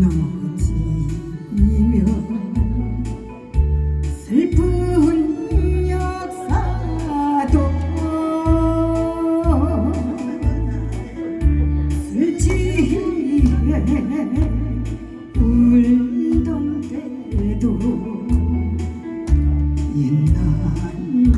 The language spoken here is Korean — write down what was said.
넘어지며 슬픈 역사도 슬지에 울던 때도 옛날이야지